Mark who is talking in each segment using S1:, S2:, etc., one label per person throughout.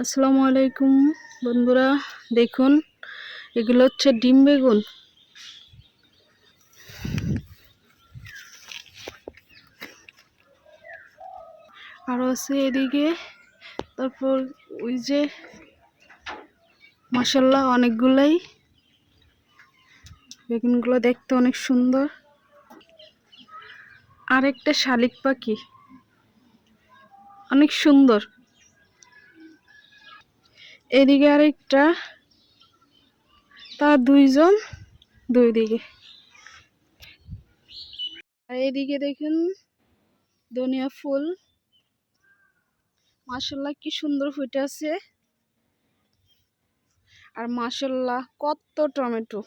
S1: আসসালামু আলাইকুম বন্ধুরা, দেখুন, এগুলো হচ্ছে ডিম বেগুন। আরও আছে এদিকে, তারপর ওই যে মাসাল্লাহ অনেকগুলাই। বেগুনগুলো দেখতে অনেক সুন্দর। আর একটা শালিক পাখি। অনেক সুন্দর। এদিকে আরেকটা, তার দুইজন দুই দিকে। আর এদিকে দেখুন ধনিয়া ফুল। মাসাল্লাহ কি সুন্দর ফুটে আছে। আর মাসাল্লাহ কত টমেটো।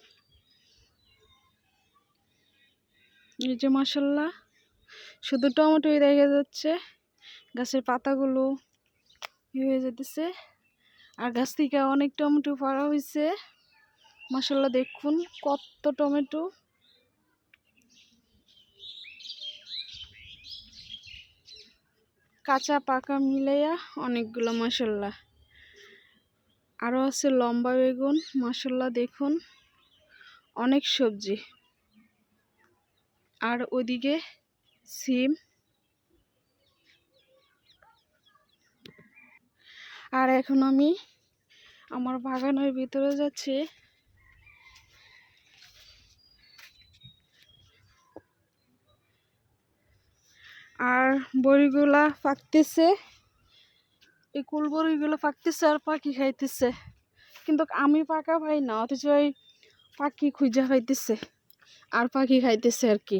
S1: এই যে মাসাল্লাহ শুধু টমেটোই দেখা যাচ্ছে। গাছের পাতাগুলো হয়ে যেতেছে আর গাছ থেকে অনেক টমেটো পাড়া হয়েছে মাসাল্লাহ দেখুন কত টমেটো। কাঁচা পাকা মিলাইয়া অনেকগুলো মাসাল্লাহ আরও আছে লম্বা বেগুন মাসাল্লাহ দেখুন অনেক সবজি। আর ওদিকে সিম। আর এখন আমি আমার বাগানের ভিতরে যাচ্ছি। আর বড়িগুলা পাকতেছে এই কুল বড়িগুলো পাকতেছে আর পাখি খাইতেছে। কিন্তু আমি পাকা পাই না, অথচ ওই পাখি খুঁজা খাইতেছে আর পাখি খাইতেছে আর কি।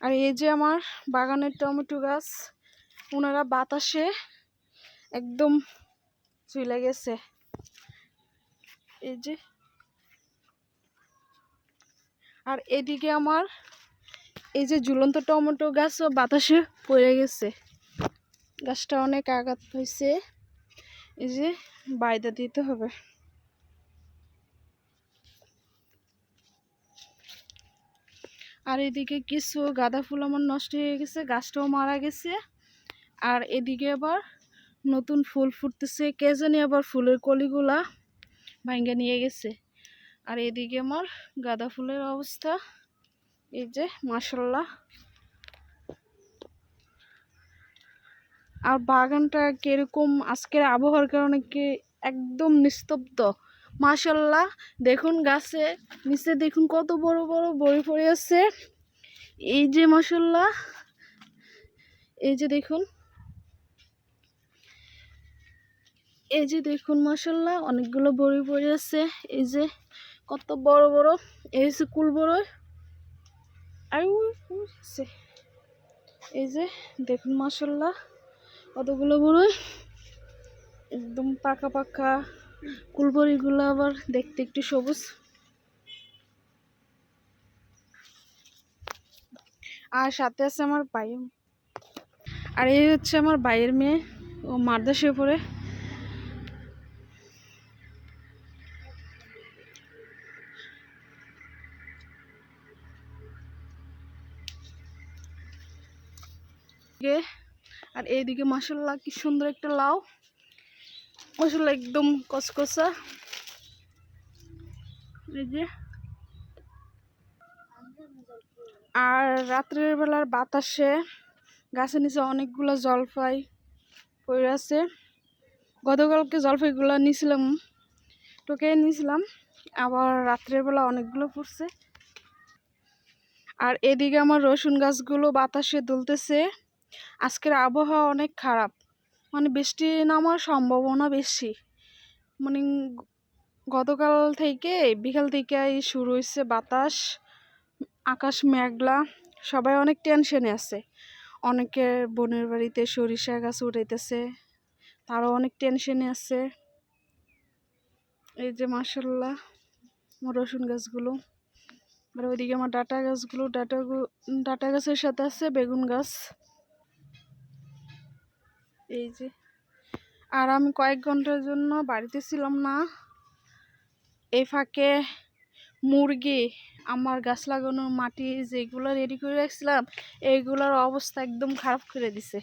S1: আর এই যে আমার বাগানের টমেটো গাছ ওনারা বাতাসে একদম চলে গেছে। এই যে। আর এদিকে আমার এই যে ঝুলন্ত টমেটো গাছও বাতাসে পড়ে গেছে। গাছটা অনেক আঘাত হয়েছে। এই যে বাইদা দিতে হবে। আর এদিকে কিছু গাঁদা ফুল আমার নষ্ট হয়ে গেছে, গাছটাও মারা গেছে। আর এদিকে আবার নতুন ফুল ফুটতেছে। কে জানি আবার ফুলের কলিগুলা ভাঙ্গে নিয়ে গেছে। আর এদিকে আমার গাঁদা ফুলের অবস্থা। এই যে মাসাল্লাহ আর বাগানটা কীরকম, আজকের আবহাওয়ার কারণে কি একদম নিস্তব্ধ? মাসাল্লাহ দেখুন গাছে, নিচে দেখুন কত বড় বড় বড়ি পড়ে আছে। এই যে মাসাল্লাহ এই যে, দেখুন। এই যে দেখুন মাসাল্লাহ অনেকগুলো বড়ি পড়ে আছে। এই যে কত বড় বড়, এই যে কুল বড় আর এই যে দেখুন মাসাল্লাহ কতগুলো বড়ই। একদম পাকা পাকা কুলবড়িগুলো আবার দেখতে একটু সবুজ। আর সাথে আছে আমার ভাই। আর এই হচ্ছে আমার ভাইয়ের মেয়ে, ও মাদ্রাসে পড়ে। আর এইদিকে মাসাল্লাহ কি সুন্দর একটা লাউ। মশলা একদম কসকসা এই যে। আর রাত্রের বেলার বাতাসে গাছের নিচে অনেকগুলো জলফাই পড়ে আছে। গতকালকে জলফাইগুলো নিয়েছিলাম টোকে নিয়েছিলাম আবার রাত্রের বেলা অনেকগুলো পড়ছে। আর এদিকে আমার রসুন গাছগুলো বাতাসে দুলতেছে। আজকের আবহাওয়া অনেক খারাপ। মানে বৃষ্টি নামার সম্ভাবনা বেশি। মানে গতকাল থেকে বিকাল থেকে শুরু হয়েছে বাতাস, আকাশ মেঘলা, সবাই অনেক টেনশনে আছে। অনেকের বোনের বাড়িতে সরিষা গাছ উঠাইতেছে, তারও অনেক টেনশনে আছে। এই যে মাসাল্লাহ আমার রসুন গাছগুলো। আর ওইদিকে আমার ডাটা গাছগুলো, ডাটা ডাটা গাছের সাথে আছে বেগুন গাছ। এই যে। আর আমি কয়েক ঘণ্টার জন্য বাড়িতে ছিলাম না। এই ফাঁকে মুরগি, আমার গাছ লাগানো মাটি যেগুলো রেডি করে রাখছিলাম এইগুলোর অবস্থা একদম খারাপ করে দিছে।